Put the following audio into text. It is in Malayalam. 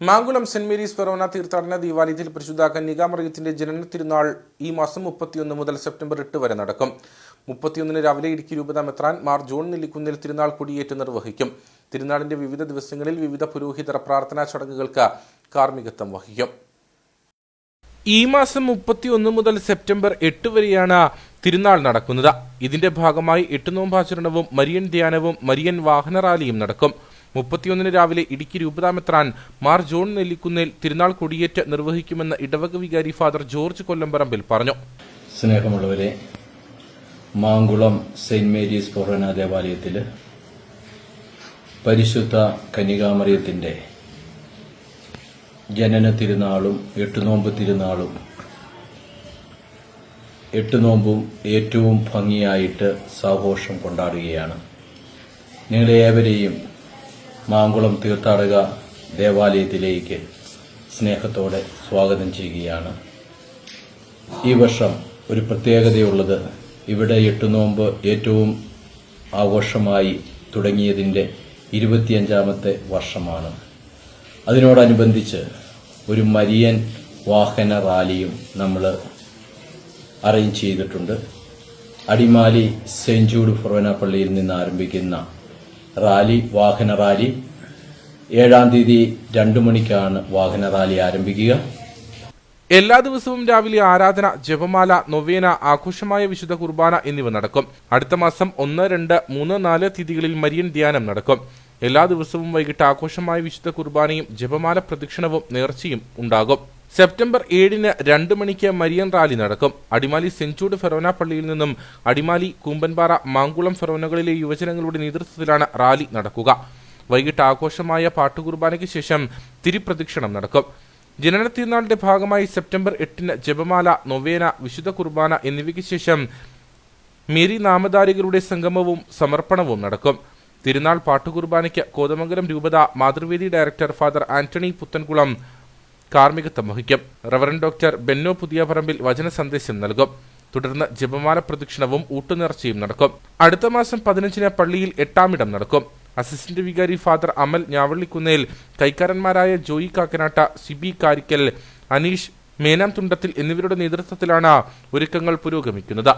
മാങ്കുളം സെന്റ് മേരീസ് ഫെറോന തീർത്ഥാടന ദീപാലയത്തിൽ പരിശുദ്ധ കന്യകാമറിയത്തിന്റെ ജനന തിരുനാൾ ഈ മാസം മുപ്പത്തിയൊന്ന് മുതൽ സെപ്റ്റംബർ എട്ട് വരെ നടക്കും. മുപ്പത്തിയൊന്നിന് രാവിലെ ഇടുക്കി രൂപത മെത്രാൻ മാർ ജോൺ നെല്ലിക്കുന്നിൽ തിരുനാൾ കൊടിയേറ്റ് നിർവഹിക്കും. തിരുനാളിന്റെ വിവിധ ദിവസങ്ങളിൽ വിവിധ പുരോഹിതർ പ്രാർത്ഥനാ ചടങ്ങുകൾക്ക് കാർമ്മികത്വം വഹിക്കും. ഈ മാസം മുപ്പത്തിയൊന്ന് മുതൽ സെപ്റ്റംബർ എട്ട് വരെയാണ് തിരുനാൾ നടക്കുന്നത്. ഇതിന്റെ ഭാഗമായി എട്ട് നോമ്പാചരണവും മരിയൻ ധ്യാനവും മരിയൻ വാഹന റാലിയും നടക്കും. മുപ്പത്തിയൊന്നിന് രാവിലെ ഇടുക്കി രൂപതാമെത്രാൻ മാർ ജോൺ നെല്ലിക്കുന്നേൽ തിരുനാൾ കൊടിയേറ്റ് നിർവഹിക്കുമെന്ന് ഇടവക വികാരി ഫാദർ ജോർജ് കൊല്ലംപറമ്പിൽ പറഞ്ഞു. സ്നേഹമുള്ളവരെ മാങ്കുളം സെയിന്റ് മേരീസ് ഫൊറോന ദേവാലയത്തിൽ പരിശുദ്ധ കനികാമറിയത്തിന്റെ ജനന തിരുനാളും എട്ടുനോമ്പ് തിരുനാളും എട്ട് നോമ്പും ഏറ്റവും ഭംഗിയായിട്ട് സാഘോഷം കൊണ്ടാടുകയാണ്. നിങ്ങളെ ഏവരെയും മാങ്കുളം തീർത്ഥാടക ദേവാലയത്തിലേക്ക് സ്നേഹത്തോടെ സ്വാഗതം ചെയ്യുകയാണ്. ഈ വർഷം ഒരു പ്രത്യേകതയുള്ളത് ഇവിടെ എട്ടുനോമ്പ് ഏറ്റവും ആഘോഷമായി തുടങ്ങിയതിന്റെ ഇരുപത്തിയഞ്ചാമത്തെ വർഷമാണ്. അതിനോടനുബന്ധിച്ച് ഒരു മരിയൻ വാഹന റാലിയും നമ്മൾ അറേഞ്ച് ചെയ്തിട്ടുണ്ട്. അടിമാലി സെഞ്ചൂട് ഫൊറോന പള്ളിയിൽ നിന്ന് ആരംഭിക്കുന്ന റാലി വാഹന റാലി. ഏഴാം തീയതി രണ്ടു മണിക്കാണ് വാഹന റാലി ആരംഭിക്കുക. എല്ലാ ദിവസവും രാവിലെ ആരാധന ജപമാല നൊവേന ആഘോഷമായ വിശുദ്ധ കുർബാന എന്നിവ നടക്കും. അടുത്ത മാസം ഒന്ന് രണ്ട് മൂന്ന് നാല് തീയതികളിൽ മരിയൻ ധ്യാനം നടക്കും. എല്ലാ ദിവസവും വൈകിട്ട് ആഘോഷമായ വിശുദ്ധ കുർബാനയും ജപമാല പ്രദക്ഷിണവും നേർച്ചയും ഉണ്ടാകും. സെപ്റ്റംബർ ഏഴിന് രണ്ട് മണിക്ക് മരിയൻ റാലി നടക്കും. അടിമാലി സെഞ്ചൂട് ഫെറോന പള്ളിയിൽ നിന്നും അടിമാലി കൂമ്പൻപാറ മാങ്കുളം ഫെറോനകളിലെ യുവജനങ്ങളുടെ നേതൃത്വത്തിലാണ് റാലി നടക്കുക. വൈകിട്ട് ആഘോഷമായ പാട്ടുകുർബാനയ്ക്ക് ശേഷം തിരിപ്രദക്ഷിണം നടക്കും. ജനന തിരുനാളിന്റെ ഭാഗമായി സെപ്റ്റംബർ എട്ടിന് ജപമാല നൊവേന വിശുദ്ധ കുർബാന എന്നിവയ്ക്ക് ശേഷം മേരി നാമധാരികളുടെ സംഗമവും സമർപ്പണവും നടക്കും. തിരുനാൾ പാട്ടുകുർബാനയ്ക്ക് കോതമംഗലം രൂപത Mathruvedi director father Antony Puthenkulam കാർമ്മികത്വം വഹിക്കും. റവറൻ ഡോക്ടർ ബെന്നോ പുതിയ പറമ്പിൽ വചന സന്ദേശം നൽകും. തുടർന്ന് ജപമാല പ്രദക്ഷിണവും ഊട്ടുനേർച്ചയും നടക്കും. അടുത്ത മാസം പതിനഞ്ചിന് പള്ളിയിൽ എട്ടാമിടം നടക്കും. അസിസ്റ്റന്റ് വികാരി ഫാദർ അമൽ ഞാവള്ളിക്കുന്നേൽ കൈക്കാരന്മാരായ ജോയി കാക്കനാട്ട സിബി കാരിക്കൽ അനീഷ് മേനാം തുണ്ടത്തിൽ എന്നിവരുടെ നേതൃത്വത്തിലാണ് ഒരുക്കങ്ങൾ പുരോഗമിക്കുന്നത്.